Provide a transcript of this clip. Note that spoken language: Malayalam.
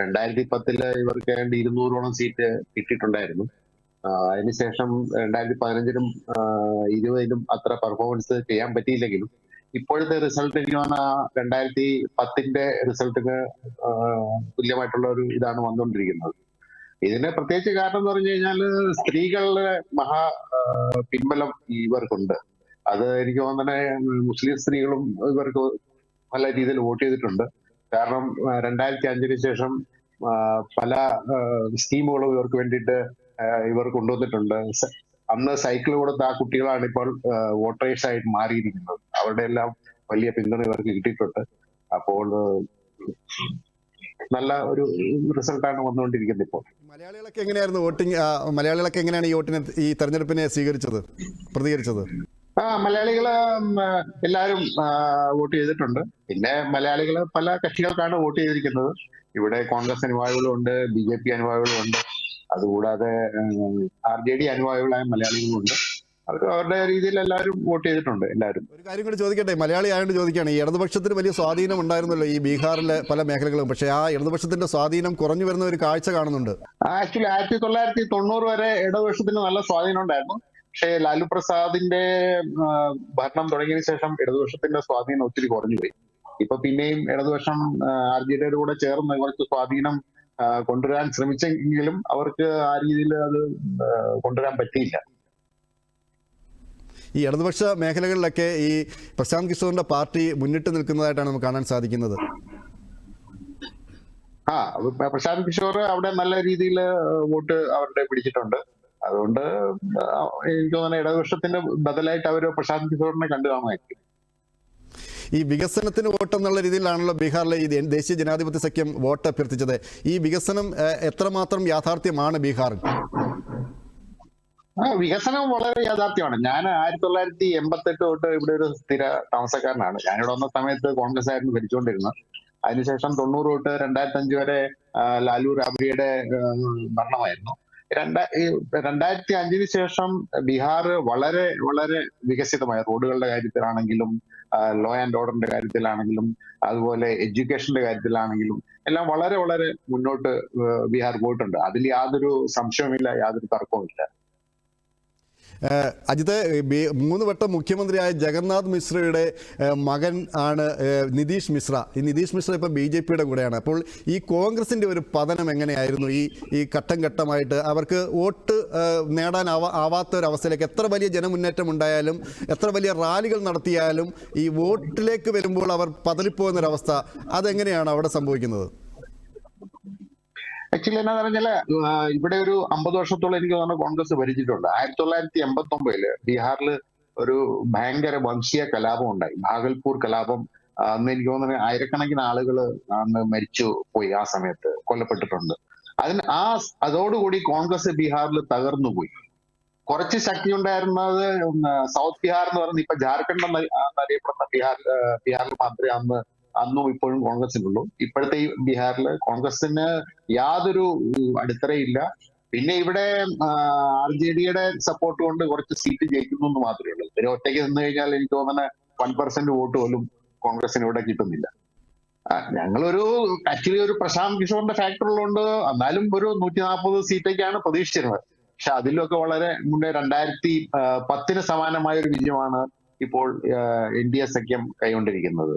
രണ്ടായിരത്തി പത്തിൽ ഇവർക്ക് ഏതാണ്ട് ഇരുന്നൂറോളം സീറ്റ് കിട്ടിയിട്ടുണ്ടായിരുന്നു. അതിനുശേഷം രണ്ടായിരത്തി പതിനഞ്ചിലും ഇരുപതിലും അത്ര പെർഫോമൻസ് ചെയ്യാൻ പറ്റിയില്ലെങ്കിലും ഇപ്പോഴത്തെ റിസൾട്ട് എനിക്ക് രണ്ടായിരത്തി പത്തിന്റെ റിസൾട്ടിന് തുല്യമായിട്ടുള്ള ഒരു ഇതാണ് വന്നുകൊണ്ടിരിക്കുന്നത് ഇതിന് പ്രത്യേകിച്ച് കാരണം എന്ന് പറഞ്ഞു കഴിഞ്ഞാൽ സ്ത്രീകളുടെ മഹാ പിൻബലം ഇവർക്കുണ്ട്. അത് എനിക്ക് തോന്നുന്നത് മുസ്ലിം സ്ത്രീകളും ഇവർക്ക് നല്ല രീതിയിൽ വോട്ട് ചെയ്തിട്ടുണ്ട്. കാരണം രണ്ടായിരത്തി അഞ്ചിന് ശേഷം പല സ്കീമുകളും ഇവർക്ക് വേണ്ടിയിട്ട് ഇവർ കൊണ്ടുവന്നിട്ടുണ്ട്. അന്ന് സൈക്കിൾ കൊടുത്ത ആ കുട്ടികളാണ് ഇപ്പോൾ വോട്ടേഴ്സ് ആയിട്ട് മാറിയിരിക്കുന്നത്. അവരുടെ എല്ലാം വലിയ പിന്തുണ ഇവർക്ക് കിട്ടിയിട്ടുണ്ട്. അപ്പോൾ നല്ല ഒരു റിസൾട്ടാണ് വന്നുകൊണ്ടിരിക്കുന്നത് ഇപ്പോൾ. മലയാളികളൊക്കെ എങ്ങനെയായിരുന്നു വോട്ടിംഗ് മലയാളികളൊക്കെ എങ്ങനെയാണ് ഈ വോട്ടിനെ ഈ തെരഞ്ഞെടുപ്പിനെ സ്വീകരിച്ചത് പ്രതികരിച്ചത്? ആ മലയാളികൾ എല്ലാരും എല്ലാവരും വോട്ട് ചെയ്തിട്ടുണ്ട്. പിന്നെ മലയാളികൾ പല കക്ഷികൾക്കാണ് വോട്ട് ചെയ്തിരിക്കുന്നത്. ഇവിടെ കോൺഗ്രസ് അനുഭാവികളും ഉണ്ട് ബി ജെ പി അനുഭാവികളും ഉണ്ട്. അതുകൂടാതെ ആർ ജെ ഡി അനുഭാവികളായ മലയാളികളും ഉണ്ട്. അവർ അവരുടെ രീതിയിൽ എല്ലാവരും വോട്ട് ചെയ്തിട്ടുണ്ട് എല്ലാവരും. ഒരു കാര്യം കൂടി ചോദിക്കട്ടെ? മലയാളി ആയതുകൊണ്ട് ചോദിക്കുകയാണ് ഈ ഇടതുപക്ഷത്തിന് വലിയ സ്വാധീനം ഉണ്ടായിരുന്നല്ലോ ഈ ബീഹാറിലെ പല മേഖലകളും. പക്ഷേ ആ ഇടതുപക്ഷത്തിന്റെ സ്വാധീനം കുറഞ്ഞു വരുന്ന ഒരു കാഴ്ച കാണുന്നുണ്ട്. ആക്ച്വലി ആയിരത്തി തൊള്ളായിരത്തി തൊണ്ണൂറ് വരെ ഇടതുപക്ഷത്തിന് നല്ല സ്വാധീനം ഉണ്ടായിരുന്നു. പക്ഷേ ലാലു പ്രസാദിന്റെ ഭരണം തുടങ്ങിയതിനു ശേഷം ഇടതുപക്ഷത്തിന്റെ സ്വാധീനം ഒത്തിരി കുറഞ്ഞു പോയി. ഇപ്പൊ പിന്നെയും ഇടതുപക്ഷം ആർ ജെ ഡിയുടെ കൂടെ ചേർന്ന് കുറച്ച് സ്വാധീനം കൊണ്ടുവരാൻ ശ്രമിച്ചെങ്കിലും അവർക്ക് ആ രീതിയിൽ അത് കൊണ്ടുവരാൻ പറ്റിയില്ല. ഈ ഇടതുപക്ഷ മേഖലകളിലൊക്കെ ഈ പ്രശാന്ത് കിഷോറിന്റെ പാർട്ടി മുന്നിട്ട് നിൽക്കുന്നതായിട്ടാണ് നമുക്ക് കാണാൻ സാധിക്കുന്നത്. ആ പ്രശാന്ത് കിഷോർ അവിടെ നല്ല രീതിയിൽ വോട്ട് അവരുടെ പിടിച്ചിട്ടുണ്ട്. അതുകൊണ്ട് എനിക്ക് തോന്നുന്നു ഇടതുപക്ഷത്തിന്റെ ബദലായിട്ട് അവർ പ്രശാന്ത് കിഷോറിനെ കണ്ടു കാണുമായിരിക്കും. ഈ വികസനത്തിന് വോട്ട് എന്നുള്ള രീതിയിലാണല്ലോ ബീഹാറിലെ ഈ ദേശീയ ജനാധിപത്യ സഖ്യം വോട്ട് അഭ്യർത്ഥിച്ചത്. ഈ വികസനം എത്രമാത്രം യാഥാർത്ഥ്യമാണ് ബീഹാറിൽ? ആ വികസനം വളരെ യാഥാർത്ഥ്യമാണ്. ഞാൻ ആയിരത്തി തൊള്ളായിരത്തി എൺപത്തി എട്ട് തൊട്ട് ഇവിടെ ഒരു സ്ഥിര താമസക്കാരനാണ്. ഞാനിവിടെ വന്ന സമയത്ത് കോൺഗ്രസ് ആയിരുന്നു ഭരിച്ചുകൊണ്ടിരുന്നത്. അതിനുശേഷം തൊണ്ണൂറ് തൊട്ട് രണ്ടായിരത്തി അഞ്ച് വരെ ലാലു രാബ്രിയുടെ ഭരണമായിരുന്നു. രണ്ടാ രണ്ടായിരത്തി അഞ്ചിന് ശേഷം ബീഹാർ വളരെ വളരെ വികസിതമായ. റോഡുകളുടെ കാര്യത്തിലാണെങ്കിലും ലോ ആൻഡ് ഓർഡറിന്റെ കാര്യത്തിലാണെങ്കിലും അതുപോലെ എഡ്യൂക്കേഷന്റെ കാര്യത്തിലാണെങ്കിലും എല്ലാം വളരെ വളരെ മുന്നോട്ട് ബീഹാർ പോയിട്ടുണ്ട്. അതിൽ യാതൊരു സംശയവുമില്ല യാതൊരു തർക്കവുമില്ല. അജിത് മൂന്ന് വട്ടം മുഖ്യമന്ത്രിയായ ജഗന്നാഥ് മിശ്രയുടെ മകൻ ആണ് നിതീഷ് മിശ്ര. ഈ നിതീഷ് മിശ്ര ഇപ്പം ബി ജെ പിയുടെ കൂടെയാണ്. അപ്പോൾ ഈ കോൺഗ്രസിന്റെ ഒരു പതനം എങ്ങനെയായിരുന്നു? ഈ ഈ ഘട്ടം ഘട്ടമായിട്ട് അവർക്ക് വോട്ട് നേടാൻ ആവാ ആവാത്ത ഒരു അവസ്ഥയിലേക്ക് എത്ര വലിയ ജനമുന്നേറ്റം ഉണ്ടായാലും എത്ര വലിയ റാലികൾ നടത്തിയാലും ഈ വോട്ടിലേക്ക് വരുമ്പോൾ അവർ പതറിപ്പോകുന്നൊരവസ്ഥ അതെങ്ങനെയാണ് അവിടെ സംഭവിക്കുന്നത്? ആക്ച്വലി എന്നാ പറഞ്ഞാൽ ഇവിടെ ഒരു അമ്പത് വർഷത്തോളം എനിക്ക് തോന്നുന്നു കോൺഗ്രസ് ഭരിച്ചിട്ടുണ്ട്. ആയിരത്തി തൊള്ളായിരത്തി എൺപത്തി ഒമ്പതിൽ ബീഹാറിൽ ഒരു ഭയങ്കര വംശീയ കലാപം ഉണ്ടായി. ഭാഗൽപൂർ കലാപം അന്ന് എനിക്ക് തോന്നുന്നു ആയിരക്കണക്കിന് ആളുകൾ അന്ന് മരിച്ചു പോയി ആ സമയത്ത് കൊല്ലപ്പെട്ടിട്ടുണ്ട്. അതിന് ആ അതോടുകൂടി കോൺഗ്രസ് ബീഹാറിൽ തകർന്നു പോയി. കുറച്ച് ശക്തി ഉണ്ടായിരുന്നത് സൗത്ത് ബീഹാർ എന്ന് പറയുന്നത് ഇപ്പൊ ജാർഖണ്ഡ് എന്നറിയപ്പെടുന്ന ബീഹാർ ബീഹാറിൽ മാത്രമേ അന്ന് അന്നും ഇപ്പോഴും കോൺഗ്രസിനുള്ളൂ ഇപ്പോഴത്തെ ഈ ബീഹാറിൽ കോൺഗ്രസിന് യാതൊരു അടിത്തറയില്ല. പിന്നെ ഇവിടെ ആർ ജെ ഡിയുടെ സപ്പോർട്ട് കൊണ്ട് കുറച്ച് സീറ്റ് ജയിക്കുന്നു എന്ന് മാത്രമേ ഉള്ളൂ. ഇവരെ ഒറ്റയ്ക്ക് നിന്ന് കഴിഞ്ഞാൽ എനിക്ക് തോന്നുന്ന വൺ പെർസെന്റ് വോട്ട് പോലും കോൺഗ്രസിന് ഇവിടെ കിട്ടുന്നില്ല. ഞങ്ങളൊരു ആക്ച്വലി ഒരു പ്രശാന്ത് കിഷോറിന്റെ ഫാക്ടർ ഉള്ളതുകൊണ്ട് എന്നാലും ഒരു നൂറ്റി നാൽപ്പത് സീറ്റൊക്കെയാണ് പ്രതീക്ഷിച്ചിരുന്നത്. പക്ഷെ അതിലൊക്കെ വളരെ മുന്നേ രണ്ടായിരത്തി പത്തിന് സമാനമായ ഒരു വിജയമാണ് ഇപ്പോൾ എൻ ഡി എ സഖ്യം കൈകൊണ്ടിരിക്കുന്നത്.